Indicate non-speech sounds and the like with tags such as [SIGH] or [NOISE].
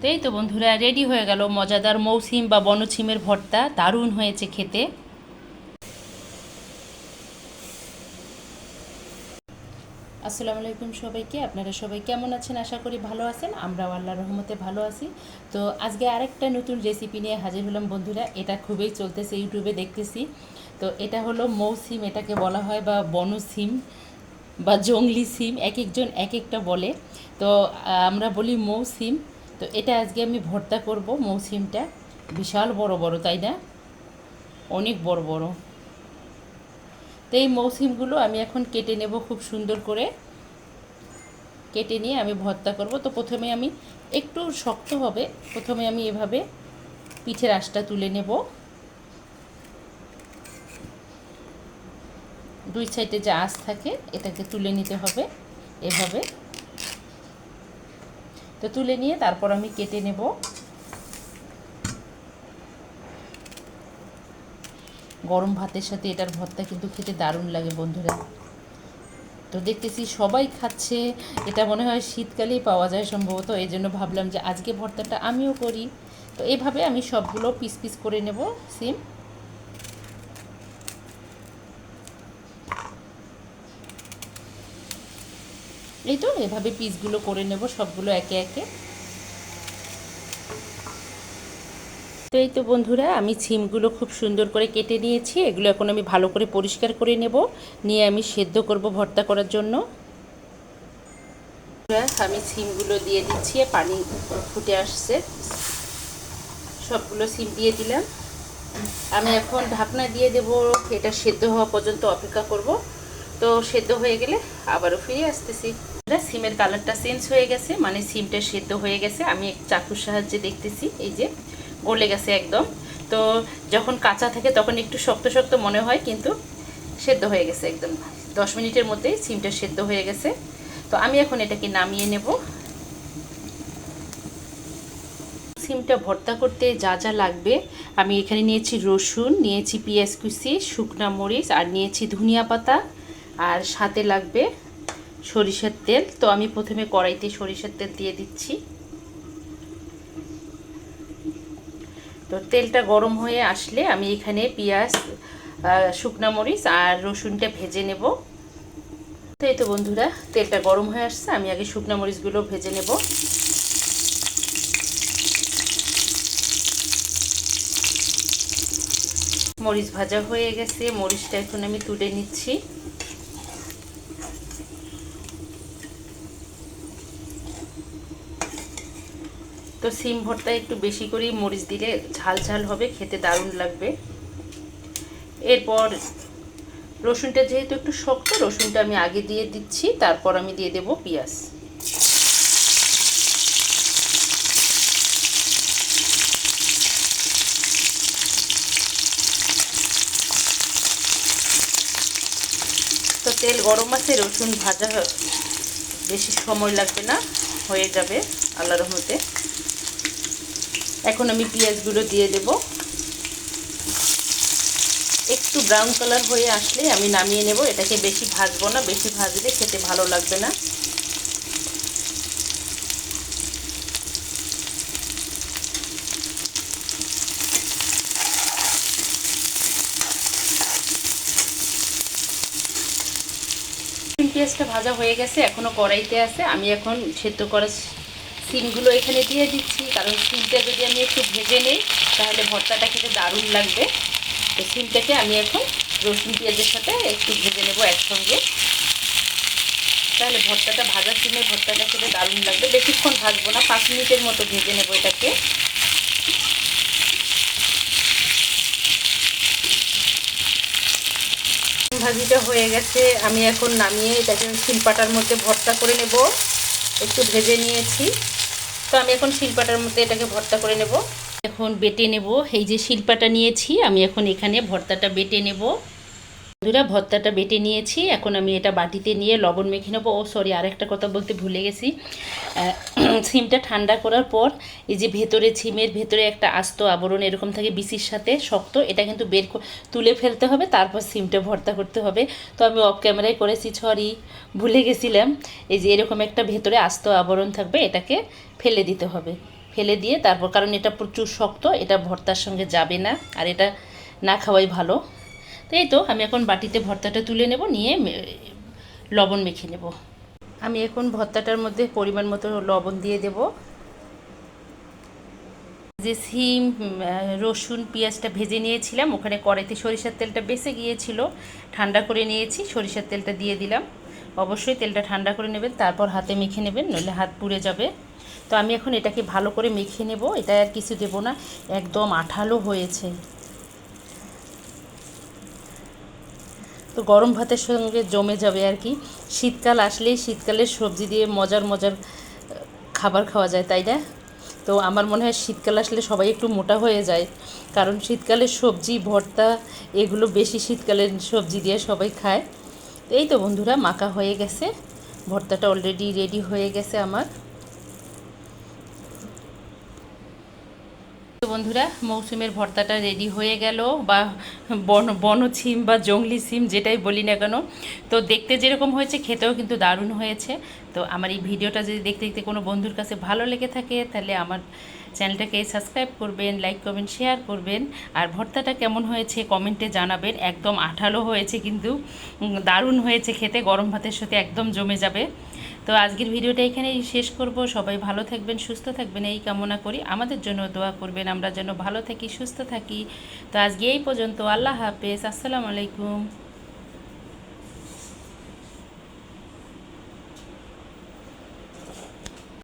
তো এই তো বন্ধুরা রেডি হয়ে গেল মজাদার মৌসিম বা বনছিমের ভর্তা। দারুণ হয়েছে খেতে। আসসালামু আলাইকুম সবাইকে। আপনারা সবাই কেমন আছেন? আশা করি ভালো আছেন। আমরাও আল্লাহর রহমতে ভালো আছি। তো আজকে আরেকটা নতুন রেসিপি নিয়ে হাজির হলাম বন্ধুরা। এটা খুবই চলতেছে ইউটিউবে দেখতেছি। তো এটা হলো মৌসিম, এটাকে বলা হয় বা বনসিম বা জংলি সিম। এক একজন এক একটা বলে। তো আমরা বলি মৌসিম। তো এটা আজকে আমি ভর্তা করব, মৌসিমটা। বিশাল বড় বড়, তাই না? অনেক বড় বড়। তো এই মৌসিমগুলো আমি এখন কেটে নেব খুব সুন্দর করে। কেটে নিয়ে আমি ভর্তা করব। তো প্রথমে আমি একটু শক্ত হবে। প্রথমে আমি এভাবে পিঠের আঁশটা তুলে নেব। দুই সাইডে যে আঁশ থাকে, এটাকে তুলে নিতে হবে এভাবে। তো তুলে নিয়ে তারপর আমি কেটে নেব। গরম ভাতের সাথে এটার ভর্তা কিন্তু খেতে দারুণ লাগে বন্ধুরা। তো দেখতেছি সবাই খাচ্ছে, এটা মনে হয় শীতকালেই পাওয়া যায় সম্ভবত, এই জন্য ভাবলাম যে আজকে ভর্তাটা আমিও করি। তো এভাবে আমি সবগুলো পিস পিস করে নেব সিম এই তো, এভাবে পিসগুলো করে নেব, সবগুলো একে একে। তো এই তো বন্ধুরা, আমি ছিমগুলো খুব সুন্দর করে কেটে নিয়েছি। এগুলো এখন আমি ভালো করে পরিষ্কার করে নেব, নিয়ে আমি সেদ্ধ করব ভর্তা করার জন্য। আমি সিমগুলো দিয়ে দিচ্ছি, পানি ফুটে আসছে। সবগুলো সিম দিয়ে দিলাম। আমি এখন ঢাকনা দিয়ে দেব, এটা সেদ্ধ হওয়া পর্যন্ত অপেক্ষা করব। তো সেদ্ধ হয়ে গেলে আবারও ফিরে আসতেছি। সিমের কালারটা চেঞ্জ হয়ে গেছে মানে সিমটা সেদ্ধ হয়ে গেছে। আমি চাকুর সাহায্যে দেখতেছি, এই যে গলে গেছে একদম। তো যখন কাঁচা থাকে তখন একটু শক্ত শক্ত মনে হয়, কিন্তু সেদ্ধ হয়ে গেছে একদম। দশ মিনিটের মধ্যেই সিমটা সেদ্ধ হয়ে গেছে। তো আমি এখন এটাকে নামিয়ে নেব। সিমটা ভর্তা করতে যা যা লাগবে, আমি এখানে নিয়েছি রসুন, নিয়েছি পেঁয়াজ কুচি, শুকনা মরিচ, আর নিয়েছি ধনিয়া পাতা। আর সাথে লাগবে সরিষার তেল। তো আমি প্রথমে কড়াইতে সরিষার তেল দিয়ে দিচ্ছি। তো তেলটা গরম হয়ে আসলে আমি এখানে পেঁয়াজ শুকনা মরিচ আর রসুনটা ভেজে নেব। এই তো বন্ধুরা, তেলটা গরম হয়ে আসছে। আমি আগে শুকনা মরিচগুলো ভেজে নেব। মরিচ ভাজা হয়ে গেছে। মরিচটা এখন আমি তুলে নিচ্ছি। তো সিম ভর্তা একটু বেশি করেই মরিচ দিলে ঝাল ঝাল হবে, খেতে দারুণ লাগবে। এরপর রসুনটা যেহেতু একটু শক্ত, রসুনটা আমি আগে দিয়ে দিচ্ছি, তারপর আমি দিয়ে দেব পেঁয়াজ। তো তেল গরম আছে, রসুন ভাজা বেশি সময় লাগবে না, হয়ে যাবে আল্লাহ রহমতে। এখন আমি পেঁয়াজগুলো দিয়ে দেব। একটু ব্রাউন কালার হয়ে আসলে আমি নামিয়ে নেব। এটাকে বেশি ভাজবো না, বেশি ভাজলে খেতে ভালো লাগবে না। পেঁয়াজটা ভাজা হয়ে গেছে এখনও কড়াইতে আছে। আমি এখন সেদ্ধ করা সিমগুলো এখানে দিয়ে দিচ্ছি, কারণ সিমটা যদি আমি একটু ভেজে নিই, তাহলে ভর্তাটা খেতে দারুণ লাগবে। তো সিমটাকে আমি এখন রসুন পেঁয়াজের সাথে একটু ভেজে নেব একসঙ্গে। তাহলে ভর্তাটা, ভাজা সিমের ভর্তাটা খেতে দারুণ লাগবে। বেশিক্ষণ ভাজবো না, পাঁচ মিনিটের মতো ভেজে নেব এটাকে। ভাজিটা হয়ে গেছে, আমি এখন নামিয়ে এটাকে শিলপাটার মধ্যে ভর্তা করে নেব। একটু ভেজে নিয়েছি। তো আমি এখন শিলপাটার মধ্যে এটাকে ভর্তা করে নেব। এখন বেটে নেব। এই যে শিলপাটা নিয়েছি, আমি এখন এখানে ভর্তাটা বেটে নেব। বন্ধুরা, ভর্তাটা বেটে নিয়েছি। এখন আমি এটা বাটিতে নিয়ে লবণ মেখে নেব। ও সরি আরেকটা কথা বলতে ভুলে গেছি। [CLEARS THROAT] সিমটা ঠান্ডা করার পর এই যে ভেতরে সিমের ভেতরে একটা আস্ত আবরণ এরকম থাকে বিসির সাথে শক্ত, এটা কিন্তু বের তুলে ফেলতে হবে, তারপর সিমটা ভর্তা করতে হবে। তো আমি অফ ক্যামেরায় করেছি সরি ভুলে গেছিলাম। এই যে এরকম একটা ভেতরে আস্ত আবরণ থাকবে, এটাকে ফেলে দিতে হবে। ফেলে দিয়ে তারপর, কারণ এটা প্রচুর শক্ত, এটা ভর্তার সঙ্গে যাবে না, আর এটা না খাওয়াই ভালো। তো এই তো, আমি এখন বাটিতে ভর্তাটা তুলে নেব, নিয়ে লবণ মেখে নেব। আমি এখন ভর্তাটার মধ্যে পরিমাণ মতো লবণ দিয়ে দেব। যে সিম রসুন, পেঁয়াজটা ভেজে নিয়েছিলাম, ওখানে কড়াইতে সরিষার তেলটা বেঁচে গিয়েছিল, ঠান্ডা করে নিয়েছি, সরিষার তেলটা দিয়ে দিলাম। অবশ্যই তেলটা ঠান্ডা করে নেবেন, তারপর হাতে মেখে নেবেন, নইলে হাত পুড়ে যাবে। তো আমি এখন এটাকে ভালো করে মেখে নেব, এটা আর কিছু দেবো না, একদম আঠালো হয়েছে। তো গরম ভাতের সঙ্গে জমে যাবে আর কি। শীতকাল আসলেই শীতকালের সবজি দিয়ে মজার মজার খাবার খাওয়া যায়, তাই না? তো আমার মনে হয় শীতকাল আসলে সবাই একটু মোটা হয়ে যায়। কারণ শীতকালের সবজি, ভর্তা, এগুলো বেশি শীতকালের সবজি দিয়ে সবাই খায়। এই তো বন্ধুরা, মাখা হয়ে গেছে। ভর্তাটা অলরেডি রেডি হয়ে গেছে আমার। বন্ধুরা, মৌসুমের ভর্তাটা রেডি হয়ে গেল, বা বন বন সিম বা জঙ্গলি সিম যেটাই বলি না কেন। তো দেখতে যেরকম হয়েছে, খেতেও কিন্তু দারুণ হয়েছে। তো আমার এই ভিডিওটা যদি দেখতে দেখতে কোনো বন্ধুর কাছে ভালো লেগে থাকে, তাহলে আমার চ্যানেলটাকে সাবস্ক্রাইব করবেন লাইক করবেন শেয়ার করবেন। আর ভর্তাটা কেমন হয়েছে কমেন্টে জানাবেন। একদম আঠালো হয়েছে কিন্তু দারুণ হয়েছে খেতে, গরম ভাতের সাথে একদম জমে যাবে। তো আজকের ভিডিওটা এখানেই শেষ করব। সবাই ভালো থাকবেন, সুস্থ থাকবেন, এই কামনা করি। আমাদের জন্য দোয়া করবেন, আমরা যেন ভালো থাকি, সুস্থ থাকি। তো আজকে এই পর্যন্ত, আল্লাহ হাফেজ, আসসালামু আলাইকুম।